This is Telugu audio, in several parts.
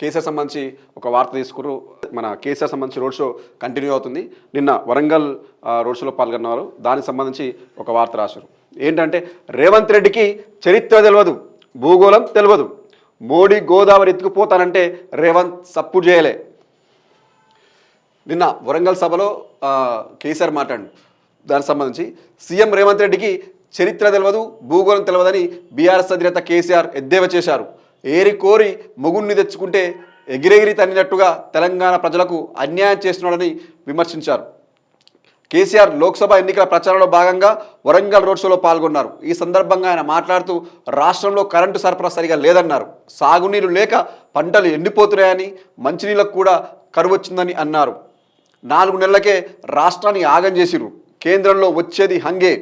కేసీఆర్ సంబంధించి ఒక వార్త తీసుకురు. మన కేసీఆర్ సంబంధించి రోడ్ షో కంటిన్యూ అవుతుంది. నిన్న వరంగల్ రోడ్ షోలో పాల్గొన్నారు దానికి సంబంధించి ఒక వార్త రాశారు. ఏంటంటే రేవంత్ రెడ్డికి చరిత్ర తెలియదు భూగోళం తెలియదు మోడీ గోదావరి ఎత్తుకుపోతానంటే రేవంత్ సపోర్ట్ చేయలే. నిన్న వరంగల్ సభలో కేసీఆర్ మాట్లాడు. దానికి సంబంధించి సీఎం రేవంత్ రెడ్డికి చరిత్ర తెలియదు భూగోళం తెలియదని బీఆర్ఎస్ అధినేత కేసీఆర్ ఎద్దేవా చేశారు. ఏరి కోరి మొగుణ్ణి తెచ్చుకుంటే ఎగిరెగిరి తన్నినట్టుగా తెలంగాణ ప్రజలకు అన్యాయం చేస్తున్నాడని విమర్శించారు. కేసీఆర్ లోక్సభ ఎన్నికల ప్రచారంలో భాగంగా వరంగల్ రోడ్ షోలో పాల్గొన్నారు. ఈ సందర్భంగా ఆయన మాట్లాడుతూ రాష్ట్రంలో కరెంటు సరఫరా సరిగా లేదన్నారు. సాగునీరు లేక పంటలు ఎండిపోతున్నాయని మంచినీళ్ళకు కూడా కరువు వచ్చిందని అన్నారు. నాలుగు నెలలకే రాష్ట్రాన్ని ఆగం చేసిరు కేంద్రంలో వచ్చేది హంగే.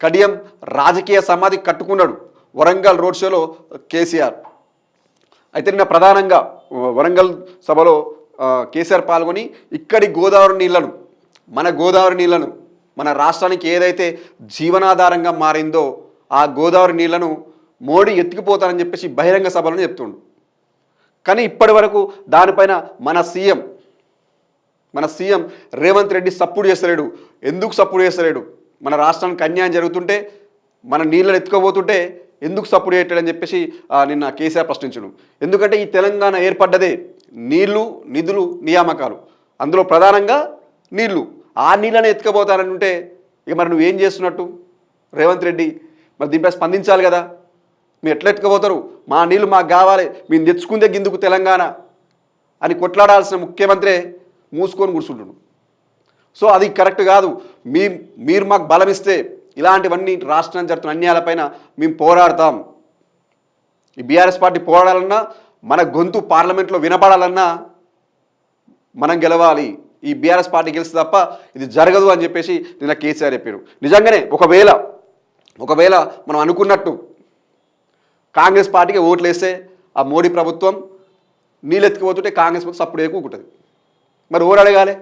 కడియం రాజకీయ సమాధి కట్టుకున్నాడు వరంగల్ రోడ్ షోలో కేసీఆర్. అయితే నిన్న ప్రధానంగా వరంగల్ సభలో కేసీఆర్ పాల్గొని ఇక్కడి గోదావరి నీళ్ళను మన గోదావరి నీళ్ళను మన రాష్ట్రానికి ఏదైతే జీవనాధారంగా మారిందో ఆ గోదావరి నీళ్ళను మోడీ ఎత్తుకుపోతానని చెప్పేసి బహిరంగ సభలను చెప్తుండు. కానీ ఇప్పటి వరకు దానిపైన మన సీఎం మన సీఎం రేవంత్ రెడ్డి సపోర్ట్ చేస్తలేడు. ఎందుకు సపోర్ట్ చేస్తలేడు? మన రాష్ట్రానికి అన్యాయం జరుగుతుంటే మన నీళ్ళని ఎత్తుకోబోతుంటే ఎందుకు సపోర్ట్ చేయట్లేడని చెప్పేసి నిన్న కేసీఆర్ ప్రశ్నించడం. ఎందుకంటే ఈ తెలంగాణ ఏర్పడ్డదే నీళ్ళు నిధులు నియామకాలు. అందులో ప్రధానంగా నీళ్ళు. ఆ నీళ్ళని ఎత్తుకోబోతానంటే ఇక మరి నువ్వేం చేస్తున్నట్టు? రేవంత్ రెడ్డి మరి దీనిపై స్పందించాలి కదా. మీరు ఎట్లా ఎత్తుకపోతారు? మా నీళ్ళు మాకు కావాలి మేము తెచ్చుకుందే గిందుకు తెలంగాణ అని కొట్లాడాల్సిన ముఖ్యమంత్రి మూసుకొని కూర్చుంటున్నాడు. సో అది కరెక్ట్ కాదు. మీ మీరు మాకు బలం ఇస్తే ఇలాంటివన్నీ రాష్ట్రం జరుగుతున్న అన్యాయాలపైన మేము పోరాడతాం. ఈ బీఆర్ఎస్ పార్టీ పోరాడాలన్నా మన గొంతు పార్లమెంట్లో వినపడాలన్నా మనం గెలవాలి. ఈ బీఆర్ఎస్ పార్టీ గెలిస్తే తప్ప ఇది జరగదు అని చెప్పేసి నిన్న కేసీఆర్ చెప్పారు. నిజంగానే ఒకవేళ ఒకవేళ మనం అనుకున్నట్టు కాంగ్రెస్ పార్టీకి ఓట్లు వేస్తే ఆ మోడీ ప్రభుత్వం నీళ్ళెత్తుకుపోతుంటే కాంగ్రెస్ ప్రభుత్వం సప్పుడు ఎక్కుకుంటుంది మరి ఓరు అడగాలి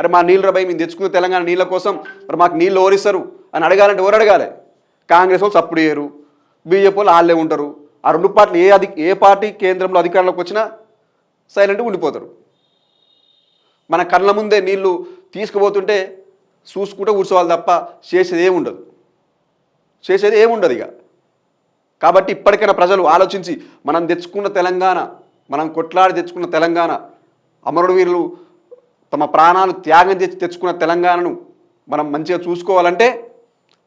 అరే మా నీళ్ళు రబాయి మేము తెచ్చుకున్న తెలంగాణ నీళ్ళ కోసం మరి మాకు నీళ్ళు ఓరిస్తారు అని అడగాలంటే ఎవరు అడగాలి? కాంగ్రెస్ వాళ్ళు సప్పుడు చేయరు బీజేపీ వాళ్ళు వాళ్ళే ఉంటారు. ఆ రెండు పార్టీలు ఏ అధి ఏ పార్టీ కేంద్రంలో అధికారంలోకి వచ్చినా సైలెంట్గా ఉండిపోతారు. మన కళ్ళ ముందే నీళ్ళు తీసుకుపోతుంటే చూసుకుంటే కూర్చోవాలి తప్ప చేసేది ఏముండదు చేసేది ఏముండదు ఇక. కాబట్టి ఇప్పటికైనా ప్రజలు ఆలోచించి మనం తెచ్చుకున్న తెలంగాణ మనం కొట్లాడి తెచ్చుకున్న తెలంగాణ అమరుడు వీరులు తమ ప్రాణాలు త్యాగం చేసి తెచ్చుకున్న తెలంగాణను మనం మంచిగా చూసుకోవాలంటే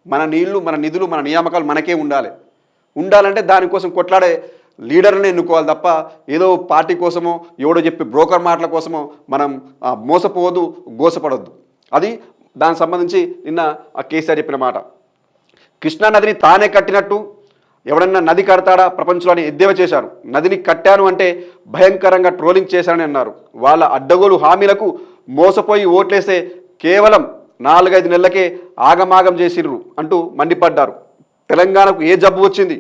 మన నీళ్ళు మన నిధులు మన నియామకాలు మనకే ఉండాలి. ఉండాలంటే దానికోసం కొట్లాడే లీడర్ని ఎన్నుకోవాలి తప్ప ఏదో పార్టీ కోసమో ఎవడో చెప్పి బ్రోకర్ మాటల కోసమో మనం మోసపోవద్దు గోసపడొద్దు. అది దానికి సంబంధించి నిన్న ఆ కేసీఆర్ చెప్పిన మాట. కృష్ణా నదిని తానే కట్టినట్టు ఎవడన్నా నది కడతాడా? ప్రపంచంలోని ఎద్దేవా చేశారు. నదిని కట్టాను అంటే భయంకరంగా ట్రోలింగ్ చేశారని అన్నారు. వాళ్ళ అడ్డగోలు హామీలకు మోసపోయి ఓట్లేస్తే కేవలం నాలుగైదు నెలలకే ఆగమాగం చేసిర్రు అంటూ మండిపడ్డారు. తెలంగాణకు ఏ జబ్బు వచ్చింది?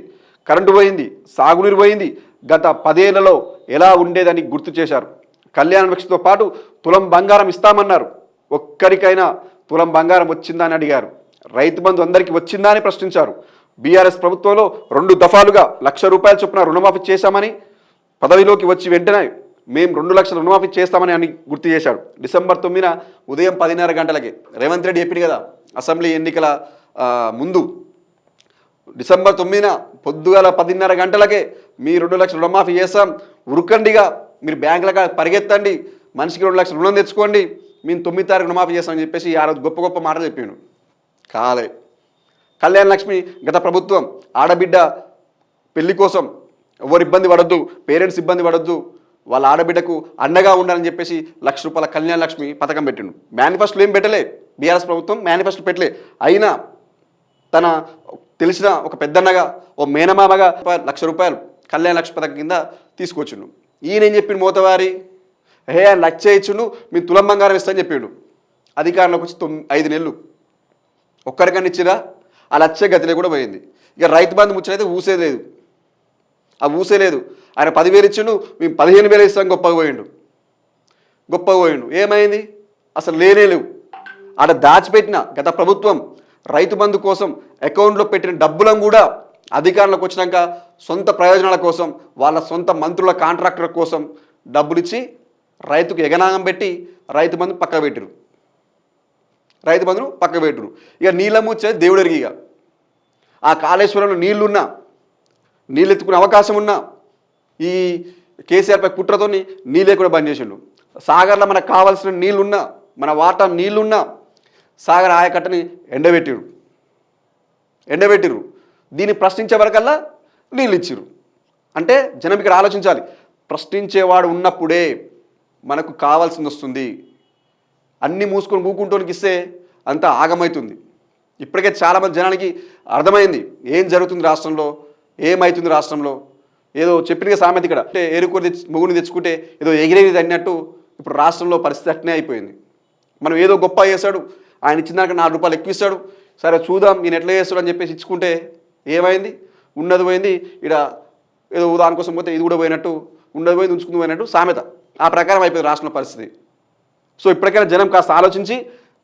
కరెంటు పోయింది సాగునీరు పోయింది గత పదేళ్ళలో ఎలా ఉండేదని గుర్తు చేశారు. కళ్యాణ లక్ష్మితో పాటు తులం బంగారం ఇస్తామన్నారు. ఒక్కరికైనా తులం బంగారం వచ్చిందా అని అడిగారు. రైతు బంధు అందరికీ వచ్చిందా అని ప్రశ్నించారు. బీఆర్ఎస్ ప్రభుత్వంలో రెండు దఫాలుగా లక్ష రూపాయల చొప్పున రుణమాఫీ చేశామని పదవిలోకి వచ్చి వెంటనే మేము రెండు లక్షల రుణమాఫీ చేస్తామని అని గుర్తు చేశాడు. డిసెంబర్ తొమ్మిదిన ఉదయం పదిన్నర గంటలకి. రేవంత్ రెడ్డి చెప్పింది కదా అసెంబ్లీ ఎన్నికల ముందు. డిసెంబర్ తొమ్మిదిన పొద్దుగాల పదిన్నర గంటలకే మీ రెండు లక్షల రుణమాఫీ చేస్తాం. ఉరుకండిగా మీరు బ్యాంకులకు పరిగెత్తండి మనిషికి రెండు లక్షల రుణం తెచ్చుకోండి మేము తొమ్మిది తారీఖు రుణమాఫీ చేస్తామని చెప్పేసి ఆ రోజు గొప్ప గొప్ప మాటలు చెప్పాను కాలే. కళ్యాణ లక్ష్మి గత ప్రభుత్వం ఆడబిడ్డ పెళ్ళి కోసం ఎవరు ఇబ్బంది పడద్దు పేరెంట్స్ ఇబ్బంది పడద్దు వాళ్ళ ఆడబిడ్డకు అండగా ఉండాలని చెప్పేసి లక్ష రూపాయల కళ్యాణ లక్ష్మి పథకం పెట్టిండు. మేనిఫెస్టోలు ఏం పెట్టలే. బీఆర్ఎస్ ప్రభుత్వం మేనిఫెస్టో పెట్టలే. అయినా తన తెలిసిన ఒక పెద్దన్నగా ఓ మేనమామగా లక్ష రూపాయలు కళ్యాణ లక్ష్మి పథకం కింద తీసుకొచ్చిండు. ఈయన ఏం చెప్పిండు మోతవారి? హే ఆయన లక్ష ఇచ్చిండు మేము తులం బంగారం ఇస్తామని చెప్పిండు. అధికారంలోకి వచ్చి తొమ్మిది ఐదు నెలలు. ఒక్కరికన్నా ఇచ్చిరా? ఆ లక్ష గతిలో కూడా పోయింది. ఇక రైతు బంధు ముచ్చటైతే ఊసే లేదు. ఆ ఊసే లేదు ఆయన పదివేలు ఇచ్చిండు మేము పదిహేను వేలు ఇస్తాం గొప్పగా పోయిండు. గొప్పగా పోయిండు. ఏమైంది? అసలు లేనే లేవు. ఆడ దాచిపెట్టిన గత ప్రభుత్వం రైతు బంధు కోసం అకౌంట్లో పెట్టిన డబ్బులను కూడా అధికారంలోకి వచ్చినాక సొంత ప్రయోజనాల కోసం వాళ్ళ సొంత మంత్రుల కాంట్రాక్టర్ కోసం డబ్బులిచ్చి రైతుకు ఎగనాగం పెట్టి రైతు బంధు పక్క పెట్టిరు రైతు బంధును పక్క పెట్టిరు ఇక నీళ్ళ ముచ్చే దేవుడు ఎరిగి ఇక. ఆ కాళేశ్వరంలో నీళ్ళున్నా నీళ్ళు ఎత్తుకునే అవకాశం ఉన్నా ఈ కేసీఆర్పై కుట్రతో నీళ్ళే కూడా బంద్ చేసిండు. సాగర్లో మనకు కావాల్సిన నీళ్ళున్నా మన వాటా నీళ్ళున్నా సాగర్ ఆయకట్టని ఎండబెట్టిరు. ఎండబెట్టిరు. దీన్ని ప్రశ్నించే వరకల్లా నీళ్ళు ఇచ్చిరు అంటే జనం ఇక్కడ ఆలోచించాలి. ప్రశ్నించేవాడు ఉన్నప్పుడే మనకు కావాల్సింది వస్తుంది. అన్నీ మూసుకొని ఊకుంటోనికి ఇస్తే అంతా ఆగమవుతుంది ఇప్పటికే చాలామంది జనానికి అర్థమైంది. ఏం జరుగుతుంది రాష్ట్రంలో? ఏమవుతుంది రాష్ట్రంలో? ఏదో చెప్పిన సామెత ఇక్కడ. అంటే ఏరుకోరి తెచ్చి మొగుని తెచ్చుకుంటే ఏదో ఎగిరేది అన్నట్టు ఇప్పుడు రాష్ట్రంలో పరిస్థితి అట్నే అయిపోయింది. మనం ఏదో గొప్ప చేశాడు ఆయన ఇచ్చిన దానికి నాలుగు రూపాయలు ఎక్కువ ఇస్తాడు సరే చూద్దాం ఈయన ఎట్లా చేస్తాడు అని చెప్పేసి ఇచ్చుకుంటే ఏమైంది? ఉన్నది పోయింది ఇక్కడ ఏదో దానికోసం పోతే ఇది కూడా పోయినట్టు ఉన్నది పోయింది ఉంచుకుంది పోయినట్టు సామెత. ఆ ప్రకారం అయిపోయింది రాష్ట్రంలో పరిస్థితి. సో ఇప్పటికైనా జనం కాస్త ఆలోచించి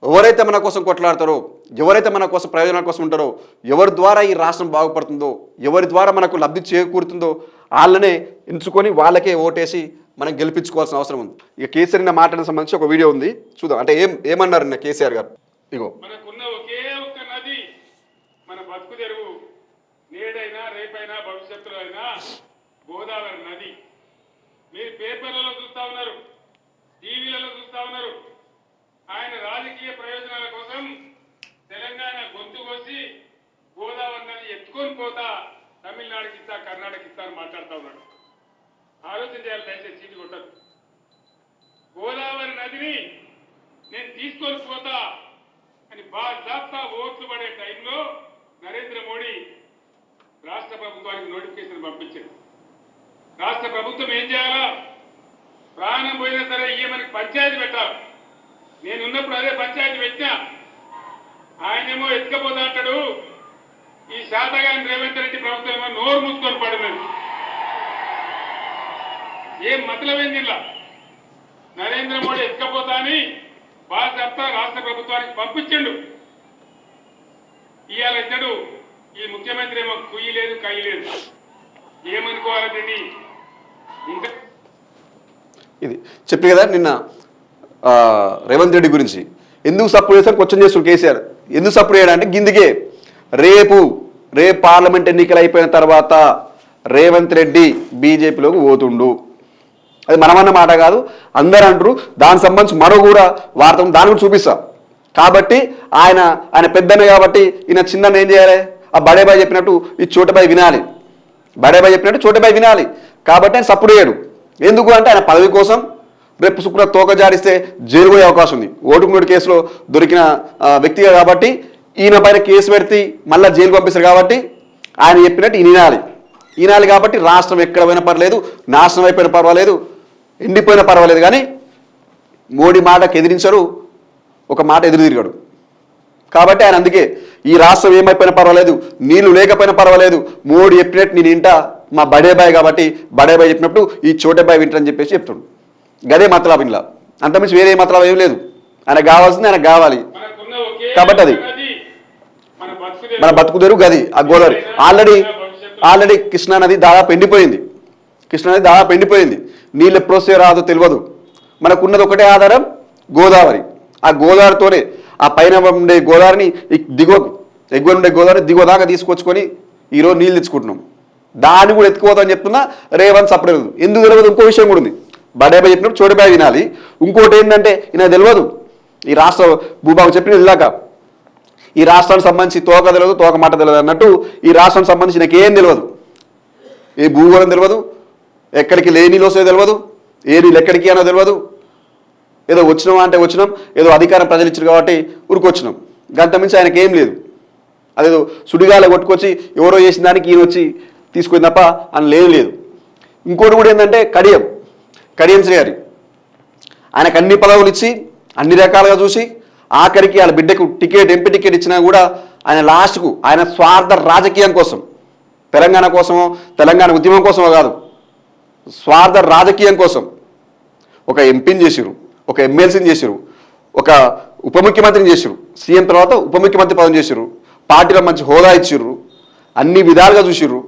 ఎవరైతే మన కోసం కొట్లాడతారో ఎవరైతే మన కోసం ప్రయోజనాల కోసం ఉంటారో ఎవరి ద్వారా ఈ రాష్ట్రం బాగుపడుతుందో ఎవరి ద్వారా మనకు లబ్ధి చేకూరుతుందో వాళ్ళనే ఎంచుకొని వాళ్ళకే ఓటేసి మనం గెలిపించుకోవాల్సిన అవసరం ఉంది. ఇక కేసీఆర్ నిన్న మాట్లాడిన సంబంధించి ఒక వీడియో ఉంది. చూద్దాం. అంటే ఏం ఏమన్నారు నిన్న కేసీఆర్ గారు? ఇగో. మనకున్న ఒకే ఒక్క నది మన బతుకు తెరువు. నేడైనా రేపైనా భవిష్యత్తులో అయినా గోదావరి నది. మీరు పేపర్లలో చూస్తా ఉన్నారు. టీవీలలో చూస్తా ఉన్నారు. ఆయన రాజకీయ ప్రయోజనాల కోసం తెలంగాణ గొంతు కోసి గోదావరి నది ఎత్తుకొని పోతా తమిళనాడుకి ఇస్తా కర్ణాటక ఇస్తా అని మాట్లాడుతా ఉన్నాడు. ఆలోచన చేయాలి దయచేసి చీటి కొట్టదు గోదావరి నదిని నేను తీసుకొని పోతా అని బాగా ఓట్లు పడే టైంలో నరేంద్ర మోడీ రాష్ట్ర ప్రభుత్వానికి నోటిఫికేషన్ పంపించారు రాష్ట్ర ప్రభుత్వం ఏం చేయాలా? ప్రాణం పోయినా సరే ఇయ్యమని పంచాయతీ పెట్టాలి. నేను ఉన్నప్పుడు అదే పంచాయతీ పెట్టినా. ఆయనేమో ఎత్తుకపోతా అంటాడు. ఈ శాతగాని రేవంత్ రెడ్డి ప్రభుత్వం ఏమో నోరు మూసుకొని పడలేదు ఏం మతలమైంది ఇలా నరేంద్ర మోడీ ఎక్కపోతా అని బాధ్యత రాష్ట్ర ప్రభుత్వానికి పంపించిండు. ఇవాళ ఇద్దడు ఈ ముఖ్యమంత్రి ఏమో కుయ్యి లేదు కయ్యి లేదు ఏమనుకోవాలి దీన్ని ఇంకా ఇది చెప్పి కదా నిన్న ఆ, రేవంత్ రెడ్డి గురించి. ఎందుకు సపోర్ట్ చేస్తారు క్వశ్చన్ చేస్తారు కేసీఆర్. ఎందుకు సపోర్ట్ చేయడానికి గిందికే. రేపు రేపు పార్లమెంట్ ఎన్నికలు అయిపోయిన తర్వాత రేవంత్ రెడ్డి బీజేపీలోకి పోతుండు. అది మనమన్న మాట కాదు. అందరు అంటారు దానికి సంబంధించి మరో కూడా వార్త దాని దాన్ని కూడా చూపిస్తా. కాబట్టి ఆయన ఆయన పెద్దనే కాబట్టి ఈయన చిన్న ఏం చేయాలి? ఆ బడేబాయ్ చెప్పినట్టు ఈ చోటబాయ్ వినాలి. బడేబాయ్ చెప్పినట్టు చోటబాయ్ వినాలి. కాబట్టి ఆయన సపోర్ట్ చేయడు. ఎందుకు అంటే ఆయన పదవి కోసం రేపు శుక్ర తోక జాడిస్తే జైలు పోయే అవకాశం ఉంది. ఓటుకు కేసులో దొరికిన వ్యక్తిగా కాబట్టి ఈయన పైన కేసు పెడితే మళ్ళీ జైలు పంపిస్తారు కాబట్టి ఆయన చెప్పినట్టు ఈయన వినాలి. ఈనాలి కాబట్టి రాష్ట్రం ఎక్కడ పోయినా పర్లేదు నాశనం అయిపోయినా పర్వాలేదు ఎండిపోయినా పర్వాలేదు కానీ మోడీ మాటకు ఎదిరించరు ఒక మాట ఎదురు తిరిగాడు. కాబట్టి ఆయన అందుకే ఈ రాష్ట్రం ఏమైపోయినా పర్వాలేదు నీళ్ళు లేకపోయినా పర్వాలేదు మోడీ చెప్పినట్టు నేను ఇంట మా బడేబాయ్ కాబట్టి బడేబాయ్ చెప్పినప్పుడు ఈ చోటబాయ్ వింటారని చెప్పేసి చెప్తాడు. గదే మతలాభం ఇలా అంతమించి వేరే మతలాభం ఏం లేదు. ఆయనకు కావాల్సింది ఆయనకు కావాలి. కాబట్టి అది. మన బతుకు బతుకుదేరు గది ఆ గోదావరి. ఆల్రెడీ ఆల్రెడీ కృష్ణా నది దాదాపు ఎండిపోయింది. కృష్ణా నది దాదాపు ఎండిపోయింది. నీళ్ళు ఎప్పుడు వస్తే రాదో తెలియదు. మనకున్నది ఒకటే ఆధారం గోదావరి. ఆ గోదావరితోనే ఆ పైన ఉండే గోదావరిని దిగువ ఎగువ ఉండే గోదావరి దిగువ దాకా తీసుకొచ్చుకొని ఈరోజు నీళ్ళు తెచ్చుకుంటున్నాం. దాన్ని కూడా ఎత్తుకోవద్దని చెప్తున్నా రేవంత్ సపరేట్ ఎందుకు తెలియదు? ఇంకో విషయం కూడా ఉంది. బడేబాయ్ చెప్పినప్పుడు చోటబాయ్ వినాలి. ఇంకోటి ఏంటంటే ఈయన తెలియదు. ఈ రాష్ట్ర భూభాగం చెప్పిన ఇలాగా. ఈ రాష్ట్రానికి సంబంధించి తోక తెలియదు తోక మాట తెలియదు అన్నట్టు ఈ రాష్ట్రానికి సంబంధించి నాకు ఏం తెలియదు. ఏ భూగోళం తెలియదు ఎక్కడికి లేని లోసే తెలియదు ఏ నీళ్ళు ఎక్కడికి అనో తెలియదు. ఏదో వచ్చినామా అంటే వచ్చినాం ఏదో అధికారం ప్రజలు ఇచ్చారు కాబట్టి ఉరికొచ్చినాం. గంట మించి ఆయనకి ఏం లేదు. అదేదో సుడిగాల కొట్టుకొచ్చి ఎవరో చేసిన దానికి ఈయన వచ్చి తీసుకుంది తప్ప అని లేదు లేదు. ఇంకోటి కూడా ఏంటంటే కడియం కడియం శ్రీ గారి ఆయనకు అన్ని పదవులు ఇచ్చి అన్ని రకాలుగా చూసి ఆఖరికి వాళ్ళ బిడ్డకు టికెట్ ఎంపీ టికెట్ ఇచ్చినా కూడా ఆయన లాస్ట్కు ఆయన స్వార్థ రాజకీయం కోసం తెలంగాణ కోసమో తెలంగాణ ఉద్యమం కోసమో కాదు స్వార్థ రాజకీయం కోసం ఒక ఎంపీని చేసిరు ఒక ఎమ్మెల్సీని చేసిరు ఒక ఉప ముఖ్యమంత్రిని చేసిరు సీఎం తర్వాత ఉప ముఖ్యమంత్రి పదం చేసిరు పార్టీలో మంచి హోదా ఇచ్చిర్రు అన్ని విధాలుగా చూసిర్రు.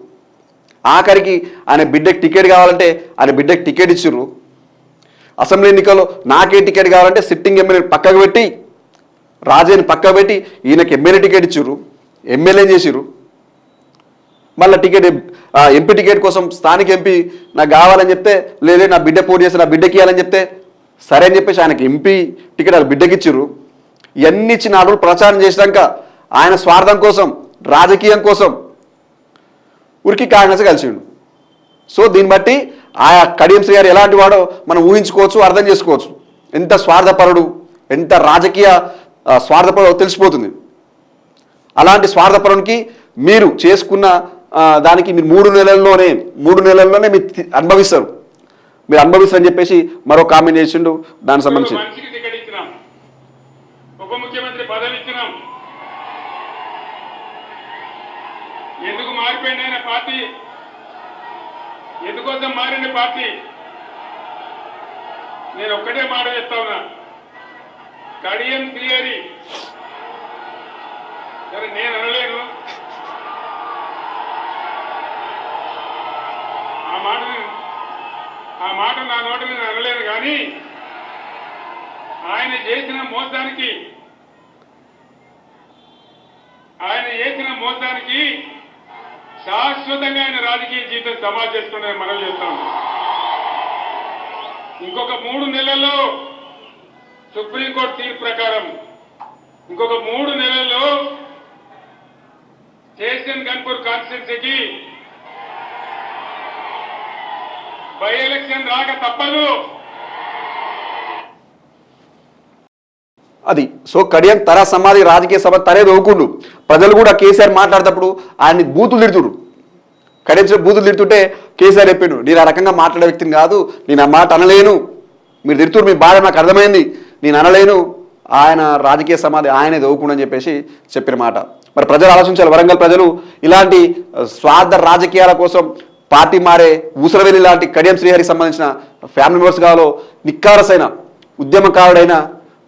ఆఖరికి ఆయన బిడ్డకి టికెట్ కావాలంటే ఆయన బిడ్డకి టికెట్ ఇచ్చిర్రు. అసెంబ్లీ ఎన్నికల్లో నాకే టికెట్ కావాలంటే సిట్టింగ్ ఎమ్మెల్యే పక్కకు పెట్టి రాజేని పక్కకు పెట్టి ఈయనకి ఎమ్మెల్యే టికెట్ ఇచ్చిర్రు ఎమ్మెల్యే చేసిర్రు. మళ్ళీ టికెట్ ఎంపీ టికెట్ కోసం స్థానిక ఎంపీ నాకు కావాలని చెప్తే లేదే నా బిడ్డ పోటీ చేసి నా బిడ్డకి ఇవ్వాలని చెప్తే సరే అని చెప్పేసి ఆయనకి ఎంపీ టికెట్ వాళ్ళ బిడ్డకి ఇచ్చిర్రు. ఇవన్నీ ఇచ్చి నాలుగు ప్రచారం చేసినాక ఆయన స్వార్థం కోసం రాజకీయం కోసం ఉరికి కాంగ్రెస్ కలిసిండు. సో దీన్ని బట్టి ఆయా కడియం శ్రీ గారు ఎలాంటి వాడో మనం ఊహించుకోవచ్చు అర్థం చేసుకోవచ్చు. ఎంత స్వార్థపరుడు ఎంత రాజకీయ ఆ, స్వార్థపరుడో తెలిసిపోతుంది. అలాంటి స్వార్థపరునికి మీరు చేసుకున్న దానికి మీరు మూడు నెలల్లోనే మూడు నెలల్లోనే మీరు అనుభవిస్తారు. మీరు అనుభవిస్తారని చెప్పేసి మరో కామెంట్ చేసిండు దానికి సంబంధించి. మనిషికి టికెట్ ఇచ్చినాం. ఉప ముఖ్యమంత్రి పదవి ఇచ్చినాం. ఎందుకు మారిపోయింది ఆయన పార్టీ? ఎందుకోసం మారింది పార్టీ? నేను ఒక్కటే మాట చెప్తా ఉన్నా. కడియం థియరీ సరే నేను అనలేను. ఆ మాట ఆ మాట నా నోటి మీద అనలేను కానీ ఆయన చేసిన మోసానికి ఆయన చేసిన మోసానికి శాశ్వతంగా ఆయన రాజకీయ జీవితం సమాజ్ చేసుకుని మనం చేస్తాం. ఇంకొక మూడు నెలల్లో సుప్రీంకోర్టు తీర్పు ప్రకారం ఇంకొక మూడు నెలల్లో స్టేషన్ గన్పూర్ కాన్స్టిట్యున్సీకి బై ఎలక్షన్ రాక తప్పదు. అది సో కడియం తర సమాధి రాజకీయ సభ తరే దోకుండు ప్రజలు కూడా కేసీఆర్ మాట్లాడేటప్పుడు ఆయన్ని బూతులు తిడుతుడు కడియం బూతులు తిడుతుంటే కేసీఆర్ చెప్పిండు నేను ఆ రకంగా మాట్లాడే వ్యక్తిని కాదు నేను ఆ మాట అనలేను. మీరు తిడుతుడు మీ బాధ నాకు అర్థమైంది. నేను అనలేను ఆయన రాజకీయ సమాధి ఆయనే దోవుకుండు అని చెప్పేసి చెప్పిన మాట. మరి ప్రజలు ఆలోచించాలి వరంగల్ ప్రజలు ఇలాంటి స్వార్థ రాజకీయాల కోసం పార్టీ మారే ఊసరవెల్లి లాంటి కడియం శ్రీహరికి సంబంధించిన ఫ్యామిలీ మెంబర్స్ కావాలో నిక్కారసైన ఉద్యమకారుడైన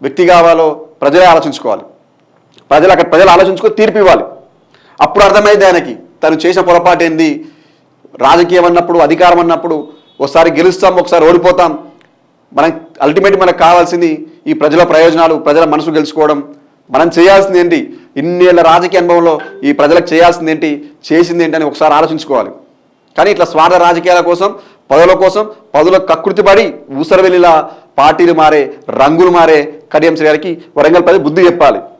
వ్యక్తి కావాలో ప్రజలే ఆలోచించుకోవాలి. ప్రజలు అక్కడ ప్రజలు ఆలోచించుకొని తీర్పు ఇవ్వాలి. అప్పుడు అర్థమైంది ఆయనకి తను చేసిన పొరపాటు ఏంది? రాజకీయం అన్నప్పుడు అధికారం అన్నప్పుడు ఒకసారి గెలుస్తాం ఒకసారి ఓడిపోతాం. మనం అల్టిమేట్ మనకు కావాల్సింది ఈ ప్రజల ప్రయోజనాలు ప్రజల మనసు గెలుచుకోవడం. మనం చేయాల్సింది ఏంటి? ఇన్నేళ్ళ రాజకీయ అనుభవంలో ఈ ప్రజలకు చేయాల్సింది ఏంటి? చేసింది ఏంటి అని ఒకసారి ఆలోచించుకోవాలి. కానీ ఇట్లా స్వార్థ రాజకీయాల కోసం పదవుల కోసం పదవుల కకృతి పడి ఊసరవెల్లిలా పార్టీలు మారే రంగులు మారే కడియం శ్రీ గారికి వరంగల్ ప్రజలు బుద్ధి చెప్పాలి.